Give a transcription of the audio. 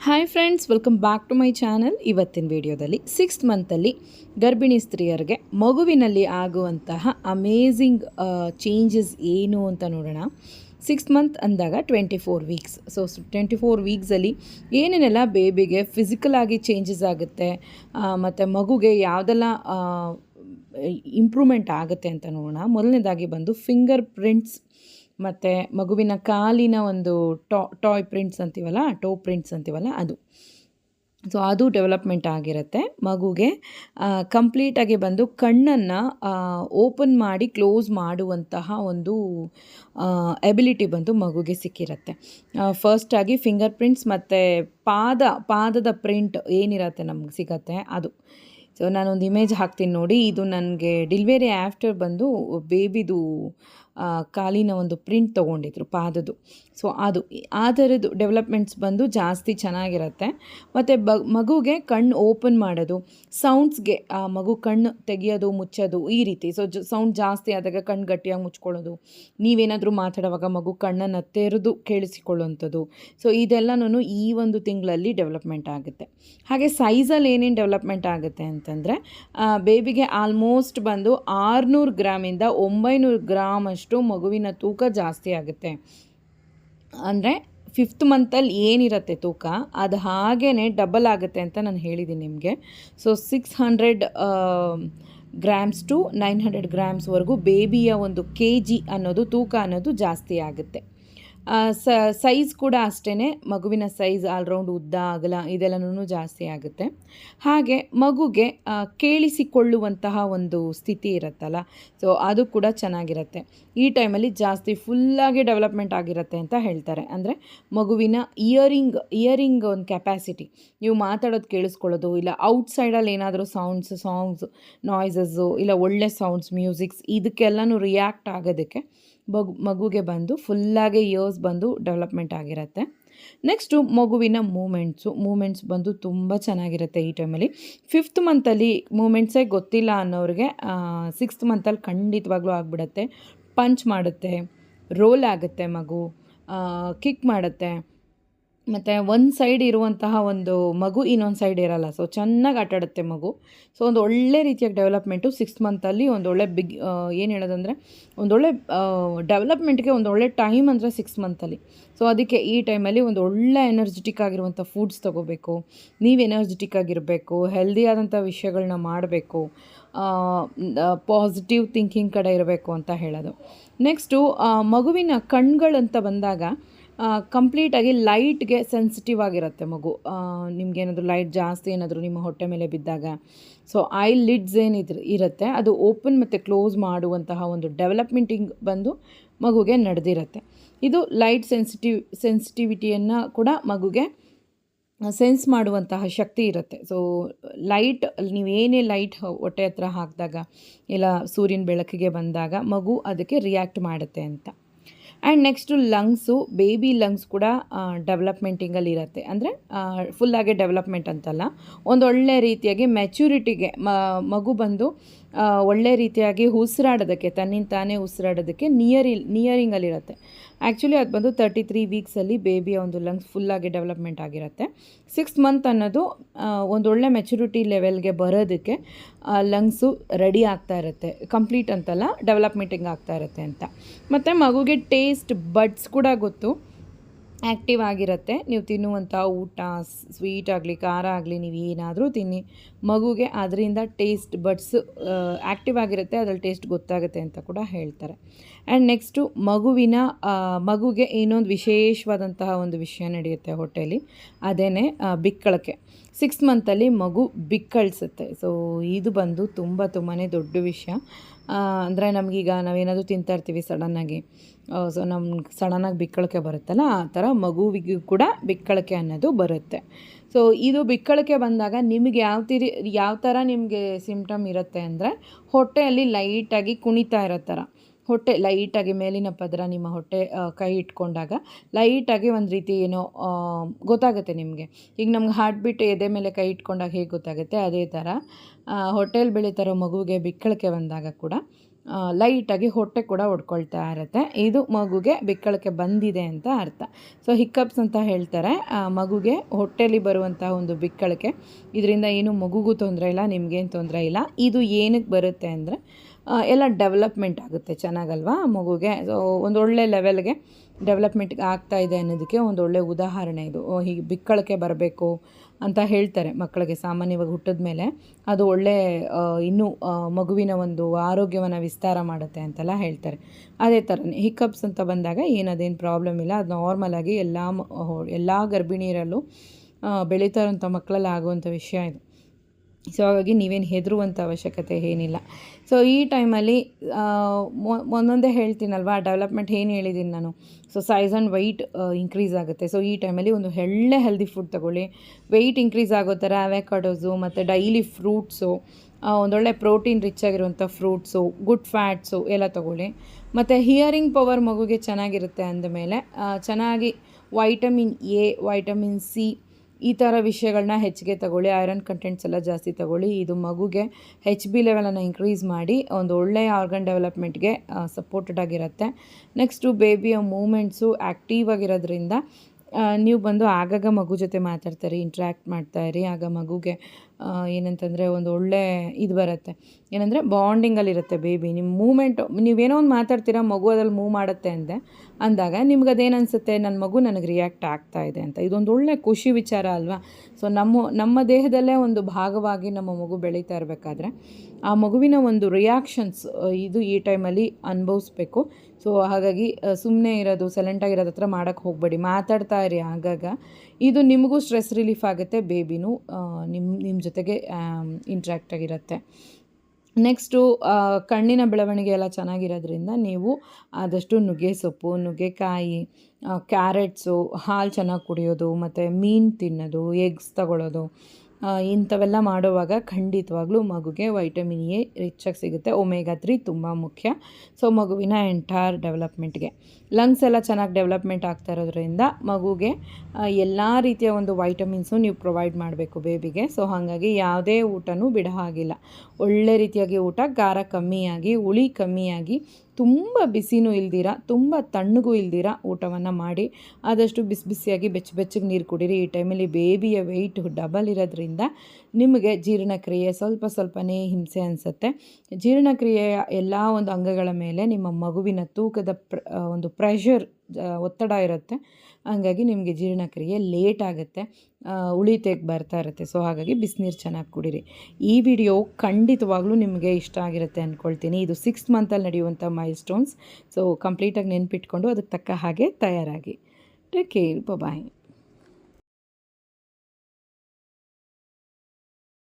Hi friends welcome back to my channel ಇವತ್ತಿನ ವಿಡಿಯೋದಲ್ಲಿ sixth ಮಂತಲ್ಲಿ ಗರ್ಭಿಣಿ ಸ್ತ್ರೀಯರಿಗೆ ಮಗುವಿನಲ್ಲಿ ಆಗುವಂತಹ ಅಮೇಝಿಂಗ್ ಚೇಂಜಸ್ ಏನು ಅಂತ ನೋಡೋಣ. ಸಿಕ್ಸ್ ಮಂತ್ ಅಂದಾಗ twenty four weeks so twenty four ವೀಕ್ಸಲ್ಲಿ ಏನೇನೆಲ್ಲ ಬೇಬಿಗೆ ಫಿಸಿಕಲ್ ಆಗಿ ಚೇಂಜಸ್ ಆಗುತ್ತೆ ಮತ್ತು ಮಗುಗೆ ಯಾವುದೆಲ್ಲ ಇಂಪ್ರೂವ್ಮೆಂಟ್ ಆಗುತ್ತೆ ಅಂತ ನೋಡೋಣ. ಮೊದಲನೇದಾಗಿ ಬಂದು ಫಿಂಗರ್ ಪ್ರಿಂಟ್ಸ್ ಮತ್ತು ಮಗುವಿನ ಕಾಲಿನ ಒಂದು ಟಾ, ಟಾಯ್ ಪ್ರಿಂಟ್ಸ್ ಅಂತೀವಲ್ಲ, ಟೋ ಪ್ರಿಂಟ್ಸ್ ಅಂತೀವಲ್ಲ ಅದು. ಸೊ ಅದು ಡೆವಲಪ್ಮೆಂಟ್ ಆಗಿರುತ್ತೆ. ಮಗುಗೆ ಕಂಪ್ಲೀಟಾಗಿ ಬಂದು ಕಣ್ಣನ್ನು ಓಪನ್ ಮಾಡಿ, ಕ್ಲೋಸ್ ಮಾಡುವಂತಹ ಒಂದು ಎಬಿಲಿಟಿ ಬಂದು ಮಗುಗೆ ಸಿಕ್ಕಿರುತ್ತೆ. ಫಸ್ಟಾಗಿ ಫಿಂಗರ್ ಪ್ರಿಂಟ್ಸ್ ಮತ್ತು ಪಾದ, ಪಾದದ ಪ್ರಿಂಟ್ ಏನಿರತ್ತೆ ನಮ್ಗೆ ಸಿಗತ್ತೆ, ಅದು. ಸೊ ನಾನೊಂದು ಇಮೇಜ್ ಹಾಕ್ತೀನಿ ನೋಡಿ. ಇದು ನನಗೆ ಡಿಲಿವರಿ ಆಫ್ಟರ್ ಬಂದು ಬೇಬಿದು ಕಾಲಿನ ಒಂದು ಪ್ರಿಂಟ್ ತೊಗೊಂಡಿದ್ರು ಪಾದದು ಸೊ ಅದು, ಆ ಥರದ್ದು ಡೆವಲಪ್ಮೆಂಟ್ಸ್ ಬಂದು ಜಾಸ್ತಿ ಚೆನ್ನಾಗಿರುತ್ತೆ. ಮತ್ತು ಬ, ಮಗುಗೆ ಕಣ್ಣು ಓಪನ್ ಮಾಡೋದು ಸೌಂಡ್ಸ್ಗೆ ಆ, ಮಗು ಕಣ್ಣು ತೆಗೆಯೋದು, ಮುಚ್ಚೋದು, ಈ ರೀತಿ. ಸೊ ಸೌಂಡ್ ಜಾಸ್ತಿ ಆದಾಗ ಕಣ್ಣು ಗಟ್ಟಿಯಾಗಿ ಮುಚ್ಕೊಳ್ಳೋದು. ನೀವೇನಾದರೂ ಮಾತಾಡುವಾಗ ಮಗು ಕಣ್ಣನ್ನು ತೆರೆದು ಕೇಳಿಸಿಕೊಳ್ಳುವಂಥದ್ದು. ಸೊ ಇದೆಲ್ಲನೂ ಈ ಒಂದು ತಿಂಗಳಲ್ಲಿ ಡೆವಲಪ್ಮೆಂಟ್ ಆಗುತ್ತೆ. ಹಾಗೆ ಸೈಜಲ್ಲಿ ಏನೇನು ಡೆವಲಪ್ಮೆಂಟ್ ಆಗುತ್ತೆ ಅಂತಂದರೆ ಬೇಬಿಗೆ ಆಲ್ಮೋಸ್ಟ್ ಬಂದು ಆರುನೂರು ಗ್ರಾಮಿಂದ ಒಂಬೈನೂರು ಗ್ರಾಮ್ ಅಷ್ಟು ಮಗುವಿನ ತೂಕ ಜಾಸ್ತಿ ಆಗುತ್ತೆ. ಅಂದರೆ ಫಿಫ್ತ್ ಮಂತಲ್ಲಿ ಏನಿರುತ್ತೆ ತೂಕ, ಅದು ಹಾಗೇ ಡಬಲ್ ಆಗುತ್ತೆ ಅಂತ ನಾನು ಹೇಳಿದ್ದೀನಿ ನಿಮಗೆ. So six hundred grams to nine hundred ಗ್ರಾಮ್ಸ್ವರೆಗೂ ಬೇಬಿಯ ಒಂದು ಕೆ ಜಿ ಅನ್ನೋದು, ತೂಕ ಅನ್ನೋದು ಜಾಸ್ತಿ ಆಗುತ್ತೆ. ಸೈಜ್ ಕೂಡ ಅಷ್ಟೇ ಮಗುವಿನ ಸೈಜ್ ಆಲ್ರೌಂಡ್ ಉದ್ದ, ಅಗಲ ಇದೆಲ್ಲನೂ ಜಾಸ್ತಿ ಆಗುತ್ತೆ. ಹಾಗೆ ಮಗುಗೆ ಕೇಳಿಸಿಕೊಳ್ಳುವಂತಹ ಒಂದು ಸ್ಥಿತಿ ಇರುತ್ತಲ್ಲ. ಸೊ ಅದು ಕೂಡ ಚೆನ್ನಾಗಿರುತ್ತೆ. ಈ ಟೈಮಲ್ಲಿ ಜಾಸ್ತಿ ಫುಲ್ಲಾಗಿ ಡೆವಲಪ್ಮೆಂಟ್ ಆಗಿರುತ್ತೆ ಅಂತ ಹೇಳ್ತಾರೆ. ಅಂದರೆ ಮಗುವಿನ ಇಯರಿಂಗ್ ಇಯರಿಂಗ್ ಒಂದು ಕೆಪ್ಯಾಸಿಟಿ ನೀವು ಮಾತಾಡೋದು ಕೇಳಿಸ್ಕೊಳ್ಳೋದು, ಇಲ್ಲ ಔಟ್ಸೈಡಲ್ಲಿ ಏನಾದರೂ ಸೌಂಡ್ಸ್ ಸಾಂಗ್ಸ್ ನಾಯ್ಸಸ್ಸು ಇಲ್ಲ ಒಳ್ಳೆ ಸೌಂಡ್ಸ್ ಮ್ಯೂಸಿಕ್ಸ್ ಇದಕ್ಕೆಲ್ಲನೂ ರಿಯಾಕ್ಟ್ ಆಗೋದಕ್ಕೆ ಮಗು ಮಗುಗೆ ಬಂದು ಫುಲ್ಲಾಗಿ ಇಯರ್ಸ್ ಬಂದು ಡೆವಲಪ್ಮೆಂಟ್ ಆಗಿರುತ್ತೆ. ನೆಕ್ಸ್ಟು ಮಗುವಿನ ಮೂಮೆಂಟ್ಸು ಮೂಮೆಂಟ್ಸ್ ಬಂದು ತುಂಬ ಚೆನ್ನಾಗಿರುತ್ತೆ ಈ ಟೈಮಲ್ಲಿ ಫಿಫ್ತ್ ಮಂತಲ್ಲಿ ಮೂಮೆಂಟ್ಸೇ ಗೊತ್ತಿಲ್ಲ ಅನ್ನೋರಿಗೆ ಸಿಕ್ಸ್ತ್ ಮಂತಲ್ಲಿ ಖಂಡಿತವಾಗ್ಲೂ ಆಗಿಬಿಡತ್ತೆ. ಪಂಚ್ ಮಾಡುತ್ತೆ ರೋಲ್ ಆಗುತ್ತೆ ಮಗು ಕಿಕ್ ಮಾಡುತ್ತೆ. ಮತ್ತು ಒಂದು ಸೈಡ್ ಇರುವಂತಹ ಒಂದು ಮಗು ಇನ್ನೊಂದು ಸೈಡ್ ಇರಲ್ಲ. ಸೊ ಚೆನ್ನಾಗಿ ಆಟಾಡುತ್ತೆ ಮಗು. ಸೊ ಒಂದು ಒಳ್ಳೆ ರೀತಿಯಾಗಿ ಡೆವಲಪ್ಮೆಂಟು ಸಿಕ್ಸ್ ಮಂತಲ್ಲಿ ಒಂದು ಒಳ್ಳೆ ಬಿಗ್ ಏನು ಹೇಳೋದಂದರೆ ಒಂದೊಳ್ಳೆ ಡೆವಲಪ್ಮೆಂಟ್ಗೆ ಒಂದು ಒಳ್ಳೆ ಟೈಮ್ ಅಂದರೆ ಸಿಕ್ಸ್ ಮಂತಲ್ಲಿ ಸೊ ಅದಕ್ಕೆ ಈ ಟೈಮಲ್ಲಿ ಒಂದು ಒಳ್ಳೆ ಎನರ್ಜೆಟಿಕ್ ಆಗಿರುವಂಥ ಫುಡ್ಸ್ ತೊಗೋಬೇಕು. ನೀವು ಎನರ್ಜೆಟಿಕ್ ಆಗಿರಬೇಕು ಹೆಲ್ದಿ ಆದಂಥ ವಿಷಯಗಳನ್ನ ಮಾಡಬೇಕು. ಪಾಸಿಟಿವ್ ಥಿಂಕಿಂಗ್ ಕಡೆ ಇರಬೇಕು ಅಂತ ಹೇಳೋದು. ನೆಕ್ಸ್ಟು ಮಗುವಿನ ಕಣ್ಗಳಂತ ಬಂದಾಗ ಕಂಪ್ಲೀಟಾಗಿ ಲೈಟ್ಗೆ ಸೆನ್ಸಿಟಿವ್ ಆಗಿರುತ್ತೆ ಮಗು. ನಿಮಗೇನಾದರೂ ಲೈಟ್ ಜಾಸ್ತಿ ಏನಾದರೂ ನಿಮ್ಮ ಹೊಟ್ಟೆ ಮೇಲೆ ಬಿದ್ದಾಗ. ಸೊ ಐ ಲಿಡ್ಸ್ ಏನಿದ್ರೆ ಇರುತ್ತೆ, ಅದು ಓಪನ್ ಮತ್ತು ಕ್ಲೋಸ್ ಮಾಡುವಂತಹ ಒಂದು ಡೆವಲಪ್ಮೆಂಟಿಂಗ್ ಬಂದು ಮಗುಗೆ ನಡೆದಿರುತ್ತೆ. ಇದು ಲೈಟ್ ಸೆನ್ಸಿಟಿವ್ ಸೆನ್ಸಿಟಿವಿಟಿಯನ್ನು ಕೂಡ ಮಗುಗೆ ಸೆನ್ಸ್ ಮಾಡುವಂತಹ ಶಕ್ತಿ ಇರುತ್ತೆ. ಸೊ ಲೈಟ್ ನೀವೇನೇ ಲೈಟ್ ಹೊಟ್ಟೆ ಹತ್ರ ಹಾಕಿದಾಗ, ಇಲ್ಲ ಸೂರ್ಯನ ಬೆಳಕಿಗೆ ಬಂದಾಗ ಮಗು ಅದಕ್ಕೆ ರಿಯಾಕ್ಟ್ ಮಾಡುತ್ತೆ ಅಂತ. And next lungs baby lungs ಕೂಡ ಡೆವಲಪ್ಮೆಂಟಿಂಗಲ್ಲಿ ಇರುತ್ತೆ. ಅಂದರೆ ಫುಲ್ಲಾಗಿ ಡೆವಲಪ್ಮೆಂಟ್ ಅಂತಲ್ಲ. ಒಂದು ಒಳ್ಳೆ ರೀತಿಯಾಗಿ ಮೆಚ್ಯೂರಿಟಿಗೆ ಮಗು ಬಂದು ಒಳ್ಳೆ ರೀತಿಯಾಗಿ ಉಸಿರಾಡೋದಕ್ಕೆ, ತನ್ನಿಂದ ತಾನೇ ಉಸಿರಾಡೋದಕ್ಕೆ ನಿಯರಿ ನಿಯರಿಂಗಲ್ಲಿರುತ್ತೆ ಆ್ಯಕ್ಚುಲಿ ಅದು ಬಂದು ತರ್ಟಿ ತ್ರೀ ವೀಕ್ಸಲ್ಲಿ ಬೇಬಿಯ ಒಂದು ಲಂಗ್ಸ್ ಫುಲ್ಲಾಗಿ ಡೆವಲಪ್ಮೆಂಟ್ ಆಗಿರುತ್ತೆ. ಸಿಕ್ಸ್ ಮಂತ್ ಅನ್ನೋದು ಒಂದೊಳ್ಳೆ ಮೆಚುರಿಟಿ ಲೆವೆಲ್ಗೆ ಬರೋದಕ್ಕೆ ಲಂಗ್ಸು ರೆಡಿ ಆಗ್ತಾ ಇರುತ್ತೆ. ಕಂಪ್ಲೀಟ್ ಅಂತಲ್ಲ ಡೆವಲಪ್ಮೆಂಟಿಂಗ್ ಆಗ್ತಾ ಇರುತ್ತೆ ಅಂತ. ಮತ್ತು ಮಗುಗೆ ಟೇಸ್ಟ್ ಬಡ್ಸ್ ಕೂಡ ಗೊತ್ತು. ಆ್ಯಕ್ಟಿವ್ ಆಗಿರುತ್ತೆ. ನೀವು ತಿನ್ನುವಂಥ ಊಟ ಸ್ವೀಟ್ ಆಗಲಿ, ಖಾರ ಆಗಲಿ, ನೀವು ಏನಾದರೂ ತಿನ್ನಿ. ಮಗುಗೆ ಅದರಿಂದ ಟೇಸ್ಟ್ ಬಡ್ಸ್ ಆ್ಯಕ್ಟಿವ್ ಆಗಿರುತ್ತೆ, ಅದ್ರಲ್ಲಿ ಟೇಸ್ಟ್ ಗೊತ್ತಾಗುತ್ತೆ ಅಂತ ಕೂಡ ಹೇಳ್ತಾರೆ. ಆ್ಯಂಡ್ ನೆಕ್ಸ್ಟು ಮಗುವಿನ ಮಗುಗೆ ಇನ್ನೊಂದು ವಿಶೇಷವಾದಂತಹ ಒಂದು ವಿಷಯ ನಡೆಯುತ್ತೆ ಹೊಟ್ಟೆಯಲ್ಲಿ ಅದೇ ಬಿಕ್ಕಳಕೆ ಸಿಕ್ಸ್ ಮಂತಲ್ಲಿ ಮಗು ಬಿಕ್ಕಳಿಸುತ್ತೆ. ಸೊ ಇದು ಬಂದು ತುಂಬ ತುಂಬಾ ದೊಡ್ಡ ವಿಷಯ. ಅಂದರೆ ನಮಗೀಗ ನಾವೇನಾದರೂ ತಿಂತಾ ಇರ್ತೀವಿ ಸಡನ್ನಾಗಿ ಸೊ ನಮ್ಗೆ ಸಡನ್ನಾಗಿ ಬಿಕ್ಕಳಿಕೆ ಬರುತ್ತಲ್ಲ, ಆ ಥರ ಮಗುವಿಗೂ ಕೂಡ ಬಿಕ್ಕಳಿಕೆ ಅನ್ನೋದು ಬರುತ್ತೆ. ಸೊ ಇದು ಬಿಕ್ಕಳಿಕೆ ಬಂದಾಗ ನಿಮಗೆ ಯಾವ ತಿರಿ, ಯಾವ ಥರ ನಿಮಗೆ ಸಿಮ್ಟಮ್ ಇರುತ್ತೆ ಅಂದರೆ, ಹೊಟ್ಟೆಯಲ್ಲಿ ಲೈಟಾಗಿ ಕುಣಿತಾ ಇರೋ ಥರ. ಹೊಟ್ಟೆ ಲೈಟಾಗಿ ಮೇಲಿನ ಪದರ ನಿಮ್ಮ ಹೊಟ್ಟೆ ಕೈ ಇಟ್ಕೊಂಡಾಗ ಲೈಟಾಗಿ ಒಂದು ರೀತಿ ಏನೋ ಗೊತ್ತಾಗುತ್ತೆ ನಿಮಗೆ. ಈಗ ನಮ್ಗೆ ಹಾರ್ಟ್ ಬೀಟ್ ಎದೆ ಮೇಲೆ ಕೈ ಇಟ್ಕೊಂಡಾಗ ಹೇಗೆ ಗೊತ್ತಾಗುತ್ತೆ? ಅದೇ ಥರ ಹೊಟ್ಟೆಯಲ್ಲಿ ಬೆಳೀತಾರೋ ಮಗುವಿಗೆ ಬಿಕ್ಕಳಿಕೆ ಬಂದಾಗ ಕೂಡ ಲೈಟಾಗಿ ಹೊಟ್ಟೆ ಕೂಡ ಹೊಡ್ಕೊಳ್ತಾ ಇರುತ್ತೆ. ಇದು ಮಗುಗೆ ಬಿಕ್ಕಳಿಕೆ ಬಂದಿದೆ ಅಂತ ಅರ್ಥ. ಸೊ ಹಿಕ್ಕಪ್ಸ್ ಅಂತ ಹೇಳ್ತಾರೆ. ಮಗುಗೆ ಹೊಟ್ಟೆಲಿ ಬರುವಂಥ ಒಂದು ಬಿಕ್ಕಳಿಕೆ ಇದರಿಂದ ಏನು ಮಗುಗೂ ತೊಂದರೆ ಇಲ್ಲ, ನಿಮಗೇನು ತೊಂದರೆ ಇಲ್ಲ. ಇದು ಏನಕ್ಕೆ ಬರುತ್ತೆ ಅಂದರೆ ಎಲ್ಲ ಡೆವಲಪ್ಮೆಂಟ್ ಆಗುತ್ತೆ ಚೆನ್ನಾಗಲ್ವಾ ಮಗುಗೆ? ಸೊ ಒಂದು ಒಳ್ಳೆ ಲೆವೆಲ್ಗೆ ಡೆವಲಪ್ಮೆಂಟ್ ಆಗ್ತಾ ಇದೆ ಅನ್ನೋದಕ್ಕೆ ಒಂದು ಒಳ್ಳೆ ಉದಾಹರಣೆ ಇದು. ಹೀಗೆ ಬಿಕ್ಕಳಿಕೆ ಬರಬೇಕು ಅಂತ ಹೇಳ್ತಾರೆ ಮಕ್ಕಳಿಗೆ ಸಾಮಾನ್ಯವಾಗಿ ಹುಟ್ಟಿದ ಮೇಲೆ. ಅದು ಒಳ್ಳೆ ಇನ್ನೂ ಮಗುವಿನ ಒಂದು ಆರೋಗ್ಯವನ್ನು ವಿಸ್ತಾರ ಮಾಡುತ್ತೆ ಅಂತೆಲ್ಲ ಹೇಳ್ತಾರೆ. ಅದೇ ಥರನೇ ಹಿಕ್ಕಪ್ಸ್ ಅಂತ ಬಂದಾಗ ಏನದೇನು ಪ್ರಾಬ್ಲಮ್ ಇಲ್ಲ. ಅದು ನಾರ್ಮಲಾಗಿ ಎಲ್ಲ ಎಲ್ಲ ಗರ್ಭಿಣಿಯರಲ್ಲೂ ಬೆಳೀತಾರಂಥ ಮಕ್ಕಳಲ್ಲಿ ಆಗುವಂಥ ವಿಷಯ ಇದು. ಸೊ ಹಾಗಾಗಿ ನೀವೇನು ಹೆದರುವಂಥ ಅವಶ್ಯಕತೆ ಏನಿಲ್ಲ. ಸೊ ಈ ಟೈಮಲ್ಲಿ ಒಂದೊಂದೇ ಹೇಳ್ತೀನಲ್ವಾ ಡೆವಲಪ್ಮೆಂಟ್ ಏನು ಹೇಳಿದ್ದೀನಿ ನಾನು. So size and weight increase ಆಗುತ್ತೆ. ಸೊ ಈ ಟೈಮಲ್ಲಿ ಒಂದು ಒಳ್ಳೆ ಹೆಲ್ದಿ ಫುಡ್ ತಗೊಳ್ಳಿ. ವೆಯ್ಟ್ ಇನ್ಕ್ರೀಸ್ ಆಗೋ ಥರ ಅವೆಕಾಡೋಸು ಮತ್ತು ಡೈಲಿ ಫ್ರೂಟ್ಸು ಒಂದೊಳ್ಳೆ ಪ್ರೋಟೀನ್ ರಿಚ್ ಆಗಿರುವಂಥ ಫ್ರೂಟ್ಸು ಗುಡ್ ಫ್ಯಾಟ್ಸು ಎಲ್ಲ ತಗೊಳ್ಳಿ. ಮತ್ತು ಹಿಯರಿಂಗ್ ಪವರ್ ಮಗುಗೆ ಚೆನ್ನಾಗಿರುತ್ತೆ ಅಂದಮೇಲೆ ಚೆನ್ನಾಗಿ ವೈಟಮಿನ್ ಎ ವೈಟಮಿನ್ ಸಿ ಈ ಥರ ವಿಷಯಗಳನ್ನ ಹೆಚ್ಚಿಗೆ ತಗೊಳ್ಳಿ ಐರನ್ ಕಂಟೆಂಟ್ಸ್ ಎಲ್ಲ ಜಾಸ್ತಿ ತಗೊಳ್ಳಿ, ಇದು ಮಗುಗೆ ಹೆಚ್ ಬಿ ಲೆವೆಲನ್ನು ಇನ್ಕ್ರೀಸ್ ಮಾಡಿ, ಒಂದು ಒಳ್ಳೆಯ ಆರ್ಗನ್ ಡೆವಲಪ್ಮೆಂಟ್ಗೆ ಸಪೋರ್ಟೆಡ್ ಆಗಿರುತ್ತೆ. ನೆಕ್ಸ್ಟು ಬೇಬಿಯ ಮೂಮೆಂಟ್ಸು ಆ್ಯಕ್ಟಿವ್ ಆಗಿರೋದ್ರಿಂದ ನೀವು ಬಂದು ಆಗಾಗ ಮಗು ಜೊತೆ ಮಾತಾಡ್ತಾರೆ ಇಂಟ್ರ್ಯಾಕ್ಟ್ ಇರಿ, ಆಗ ಮಗುಗೆ ಏನಂತಂದರೆ ಒಂದು ಒಳ್ಳೆ ಇದು ಬರುತ್ತೆ. ಏನಂದರೆ ಬಾಂಡಿಂಗಲ್ಲಿರುತ್ತೆ ಬೇಬಿ ನಿಮ್ಮ ಮೂಮೆಂಟು ನೀವೇನೋ ಒಂದು ಮಾತಾಡ್ತೀರಾ, ಮಗು ಅದ್ರಲ್ಲಿ ಮೂವ್ ಮಾಡುತ್ತೆ ಅಂದೆ ಅಂದಾಗ ನಿಮ್ಗೆ ಅದೇನು ಅನಿಸುತ್ತೆ ನನ್ನ ಮಗು ನನಗೆ ರಿಯಾಕ್ಟ್ ಆಗ್ತಾ ಇದೆ ಅಂತ. ಇದೊಂದು ಒಳ್ಳೆ ಖುಷಿ ವಿಚಾರ ಅಲ್ವಾ? ಸೊ ನಮ್ಮ ನಮ್ಮ ದೇಹದಲ್ಲೇ ಒಂದು ಭಾಗವಾಗಿ ನಮ್ಮ ಮಗು ಬೆಳೀತಾ ಇರಬೇಕಾದ್ರೆ ಆ ಮಗುವಿನ ಒಂದು ರಿಯಾಕ್ಷನ್ಸ್ ಇದು ಈ ಟೈಮಲ್ಲಿ ಅನುಭವಿಸ್ಬೇಕು. ಸೊ ಹಾಗಾಗಿ ಸುಮ್ಮನೆ ಇರೋದು ಸೈಲೆಂಟಾಗಿರೋದು ಹತ್ರ ಮಾಡೋಕ್ಕೆ ಹೋಗಬೇಡಿ. ಮಾತಾಡ್ತಾ ಇರಿ ಆಗಾಗ. ಇದು ನಿಮಗೂ ಸ್ಟ್ರೆಸ್ ರಿಲೀಫ್ ಆಗುತ್ತೆ ಬೇಬಿನೂ ನಿಮ್ಮ ನಿಮ್ಮ ಜೊತೆಗೆ ಇಂಟ್ರ್ಯಾಕ್ಟ್ ಆಗಿರುತ್ತೆ. ನೆಕ್ಸ್ಟು ಕಣ್ಣಿನ ಬೆಳವಣಿಗೆ ಎಲ್ಲ ಚೆನ್ನಾಗಿರೋದ್ರಿಂದ ನೀವು ಆದಷ್ಟು ನುಗ್ಗೆ ಸೊಪ್ಪು, ನುಗ್ಗೆಕಾಯಿ ಕ್ಯಾರೆಟ್ಸು, ಹಾಲು ಚೆನ್ನಾಗಿ ಕುಡಿಯೋದು, ಮತ್ತು ಮೀನು ತಿನ್ನೋದು, ಎಗ್ಸ್ ತಗೊಳ್ಳೋದು ಇಂಥವೆಲ್ಲ ಮಾಡುವಾಗ ಖಂಡಿತವಾಗ್ಲೂ ಮಗುಗೆ ವೈಟಮಿನ್ ಎ ರಿಚಾಗಿ ಸಿಗುತ್ತೆ. ಒಮೆಗಾ ತ್ರೀ ತುಂಬ ಮುಖ್ಯ. ಸೊ, ಮಗುವಿನ ಎಂಟೈರ್ ಡೆವಲಪ್ಮೆಂಟ್ಗೆ. ಲಂಗ್ಸ್ ಎಲ್ಲ ಚೆನ್ನಾಗಿ ಡೆವಲಪ್ಮೆಂಟ್ ಆಗ್ತಾ ಇರೋದ್ರಿಂದ ಮಗುಗೆ ಎಲ್ಲ ರೀತಿಯ ಒಂದು ವೈಟಮಿನ್ಸು ನೀವು ಪ್ರೊವೈಡ್ ಮಾಡಬೇಕು ಬೇಬಿಗೆ ಸೊ ಹಾಗಾಗಿ ಯಾವುದೇ ಊಟನೂ ಬಿಡ ಹಾಗಿಲ್ಲ. ಒಳ್ಳೆ ರೀತಿಯಾಗಿ ಊಟ ಖಾರ ಕಮ್ಮಿಯಾಗಿ, ಹುಳಿ ಕಮ್ಮಿಯಾಗಿ, ತುಂಬ ಬಿಸಿನೂ ಇಲ್ದಿರ, ತುಂಬ ತಣ್ಣಗೂ ಇಲ್ದಿರ ಊಟವನ್ನು ಮಾಡಿ, ಆದಷ್ಟು ಬಿಸಿ ಬಿಸಿಯಾಗಿ ಬೆಚ್ಚ ಬೆಚ್ಚಗೆ ನೀರು ಕುಡೀರಿ. ಈ ಟೈಮಲ್ಲಿ ಬೇಬಿಯ ವೆಯ್ಟ್ ಡಬಲ್ ಇರೋದ್ರಿಂದ ನಿಮಗೆ ಜೀರ್ಣಕ್ರಿಯೆ ಸ್ವಲ್ಪ ಸ್ವಲ್ಪನೇ ಹಿಂಸೆ ಅನಿಸುತ್ತೆ. ಜೀರ್ಣಕ್ರಿಯೆಯ ಎಲ್ಲ ಒಂದು ಅಂಗಗಳ ಮೇಲೆ ನಿಮ್ಮ ಮಗುವಿನ ತೂಕದ ಪ್ರ ಒಂದು ಪ್ರೆಷರ್ ಒತ್ತಡ ಇರುತ್ತೆ. ಹಂಗಾಗಿ ನಿಮಗೆ ಜೀರ್ಣಕ್ರಿಯೆ ಲೇಟ್ ಆಗುತ್ತೆ. ಉಳಿ ಉಳಿತೆಗೆ ಬರ್ತಾ ಇರುತ್ತೆ. ಸೊ ಹಾಗಾಗಿ ಬಿಸಿನೀರು ಚೆನ್ನಾಗಿ ಕುಡೀರಿ. ಈ ವಿಡಿಯೋ ಖಂಡಿತವಾಗ್ಲೂ ನಿಮಗೆ ಇಷ್ಟ ಆಗಿರುತ್ತೆ ಅಂದ್ಕೊಳ್ತೀನಿ ಇದು ಸಿಕ್ಸ್ ಮಂತಲ್ಲಿ ನಡೆಯುವಂಥ ಮೈಲ್ ಸ್ಟೋನ್ಸ್ ಸೊ ಕಂಪ್ಲೀಟಾಗಿ ನೆನ್ಪಿಟ್ಕೊಂಡು ಅದಕ್ಕೆ ತಕ್ಕ ಹಾಗೆ ತಯಾರಾಗಿ. Take care bye